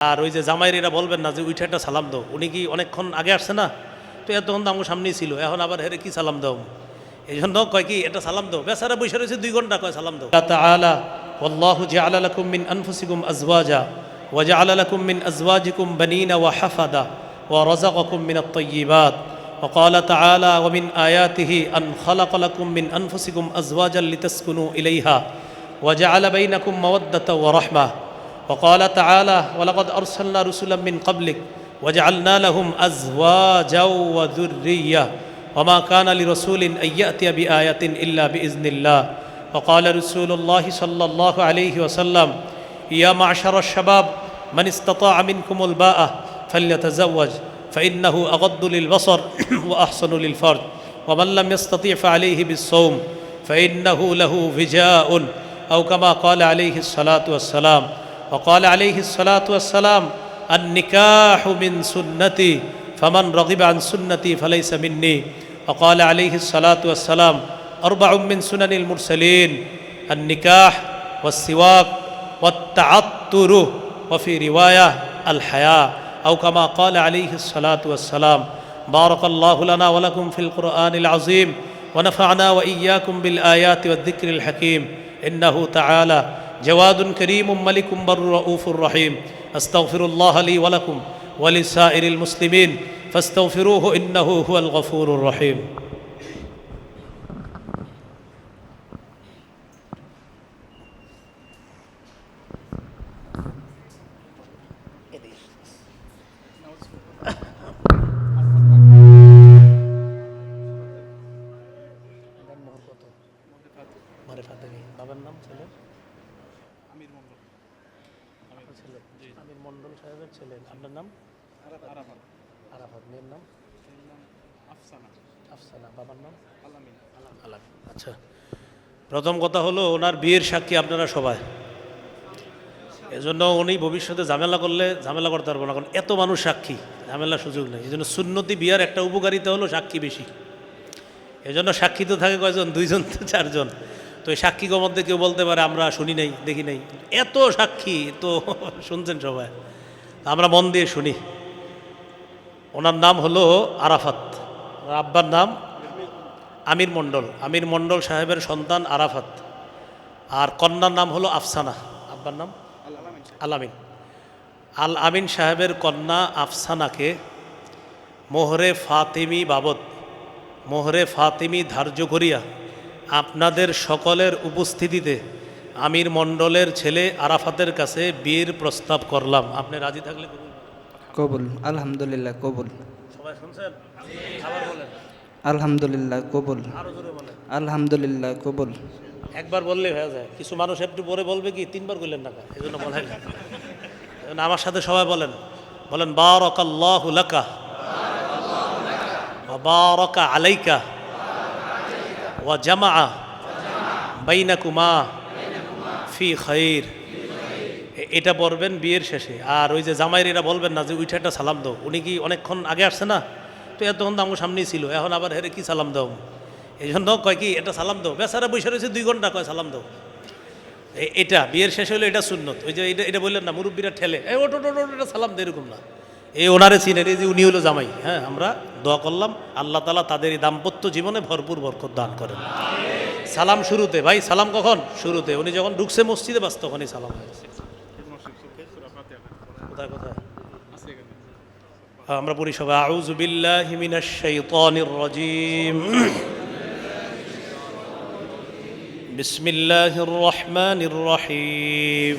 আর ওই যে জামাইরিরা বলবেন না যে উইঠে একটা সালাম দাও উনি কি অনেকক্ষণ আগে আসছে না তো এতক্ষণ তো আমার সামনেই ছিল এখন আবার হেরে কি সালাম দাও এই জন্য কয় কি এটা সালাম দাও বেচারা বসে রয়েছে দুই ঘন্টা কয় সালাম দাও তাআলা والله جعل لكم من أنفسكم أزواجا وجعل لكم من أزواجكم بنين وحفدا ورزقكم من الطيبات وقال تعالى ومن آياته أن خلق لكم من أنفسكم أزواجا لتسكنوا إليها وجعل بينكم مودة ورحمة وقال تعالى ولقد أرسلنا رسلا من قبلك وجعلنا لهم أزواجا وذرية وما كان لرسول أن يأتي بآية إلا بإذن الله. وقال رسول الله صلى الله عليه وسلم يا معشر الشباب من استطاع منكم الباءة فليتزوج فإنه أغض للبصر وأحسن للفرج. ومن لم يستطيع فعليه بالصوم فإنه له وجاء أو كما قال عليه الصلاة والسلام. وقال عليه الصلاة والسلام النكاح من سنتي فمن رغب عن سنتي فليس مني. وقال عليه الصلاة والسلام أربع من سنن المرسلين النكاح والسواك والتعطر وفي رواية الحياة أو كما قال عليه الصلاة والسلام بارك الله لنا ولكم في القرآن العظيم ونفعنا وإياكم بالآيات والذكر الحكيم. إنه تعالى جواد كريم ملك بر رؤوف رحيم أستغفر الله لي ولكم ولسائر المسلمين فاستغفروه إنه هو الغفور الرحيم মারে ফাতেমি বাবার নাম ছেলে আমির মন্ডল আপনার ছেলে। আমির মন্ডল সাহেবের ছেলে। আপনার নাম? আরাফাত। আরাফাত। মেয়ের নাম? আফসানা। আফসানা। বাবার নাম? আলামিন। আলাম আচ্ছা। প্রথম কথা হলো ওনার বিয়ের সাক্ষী আপনারা সবাই। এজন্য উনি ভবিষ্যতে ঝামেলা করলে ঝামেলা করতে পারব না কারণ এত মানুষ সাক্ষী ঝামেলার সুযোগ নেই। এই জন্য সুন্নতি বিয়ার একটা উপকারিতা হলো সাক্ষী বেশি। এজন্য সাক্ষী তো থাকে কয়জন? দুইজন তো চারজন। তো এই সাক্ষীর মধ্যে কেউ বলতে পারে, আমরা শুনি নাই, দেখি নাই। এত সাক্ষী, তো শুনছেন সবাই। আমরা মন দিয়ে শুনি। ওনার নাম হলো আরাফাত। আব্বার নাম আমির মণ্ডল। আমির মণ্ডল সাহেবের সন্তান আরাফাত। আর কন্যার নাম হলো আফসানা। আব্বার নাম? আল আমিন আল আমিন সাহেবের কন্যা আফসানাকে মোহরে ফাতিমি বাবদ, মোহরে ফাতিমি ধার্য করিয়া আপনাদের সকলের উপস্থিতিতে আমির মণ্ডলের ছেলে আরাফাতের কাছে বিয়ের প্রস্তাব করলাম। আপনি রাজি থাকলে কবুল আলহামদুলিল্লাহ কবুল। সবাই শুনছেন? আবার বলেন। আলহামদুলিল্লাহ কবুল। আলহামদুলিল্লাহ কবুল। একবার বললে হয়ে যায়। কিছু মানুষ একটু পরে বলবে কি তিনবার করলেন না এই জন্য বলেন এজন্য আমার সাথে সবাই বলেন। বলেন বারকাল্লাহু লাকা। বারাকা আলাইকা। জামা বাইনাকুমা ফি খাইর এটা পড়বেন বিয়ের শেষে। আর ওই যে জামাইরিরা বলবেন না যে উইঠে একটা সালাম দাও। উনি কি অনেকক্ষণ আগে আসছে না? তো এতক্ষণ তো আমার সামনেই ছিল। এখন আবার হেরে কি সালাম দাও? এই জন্য কয় কি, এটা সালাম দাও। বেচারা বসে রয়েছে দুই ঘণ্টা, কয় সালাম দাও? এ- এটা বিয়ের শেষে হলো এটা সুন্নত। ওই যে এটা এটা বললেন না, মুরব্বীরা ঠেলে। এই ওটো এটা সালাম দে এরকম না। এই ওনারে চিনেন, এই যে উনি হলো জামাই। হ্যাঁ আমরা দোয়া করলাম, আল্লাহ তালা তাদের এই দাম্পত্য জীবনে ভরপুর বরকত দান করেন। সালাম শুরুতে, ভাই, সালাম কখন? শুরুতে। উনি যখন ঢুকছে মসজিদে, বাস তখনই সালাম হয়েছে কোথায় কোথায়? আমরা পড়ি সবাই আউজুবিল্লাহ মিনাশাইতানির রাজিম। বিসমিল্লাহির রহমানির রহিম।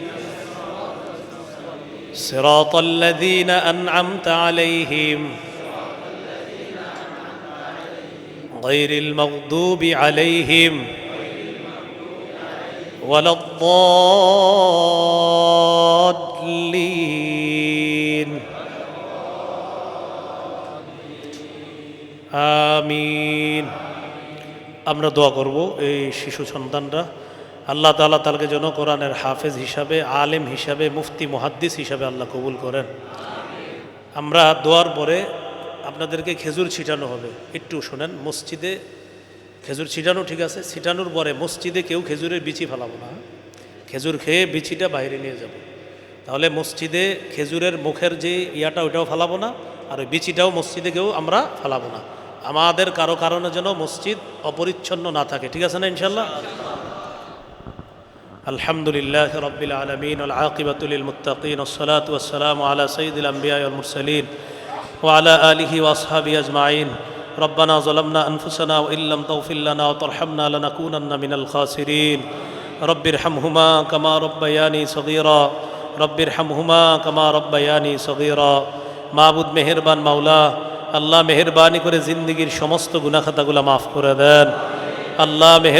صراط الذين أنعمت عليهم غير المغضوب عليهم ولا الضالين آمين আমরা দোয়া করব এই শিশু সন্তানরা আল্লাহ তাআলা তালকে যেন কোরআনের হাফেজ হিসাবে, আলেম হিসাবে, মুফতি, মুহাদ্দিস হিসাবে আল্লাহ কবুল করেন। আমরা দোয়ার পরে আপনাদেরকে খেজুর ছিটানো হবে। একটু শোনেন, মসজিদে খেজুর ছিটানো ঠিক আছে, ছিটানোর পরে মসজিদে কেউ খেজুরের বিচি ফেলাবো না। খেজুর খেয়ে বিচিটা বাইরে নিয়ে যাব। তাহলে মসজিদে খেজুরের মুখের যে ইয়াটা, ওইটাও ফেলাবো না, আর ওই বিচিটাও মসজিদে কেউ আমরা ফেলাবো না। আমাদের কারও কারণে যেন মসজিদ অপরিচ্ছন্ন না থাকে। ঠিক আছে না ইনশাল্লাহ الحمد لله رب العالمين والعاقبة للمتقين والصلاة والسلام على سيد الأنبياء والمرسلين وعلى آله وأصحابه أجمعين ربنا ظلمنا أنفسنا وإن لم تغفر لنا وترحمنا لنكونن من الخاسرين رب ارحمهما كما ربياني صغيرا رب ارحمهما كما ربياني صغيرا মাবুদ মেহেরবান মাওলা আল্লাহ মেহেরবানি করে জিন্দগির সমস্ত গুনাখাতাগুলো মাফ করে দেন আল্লাহ মেহের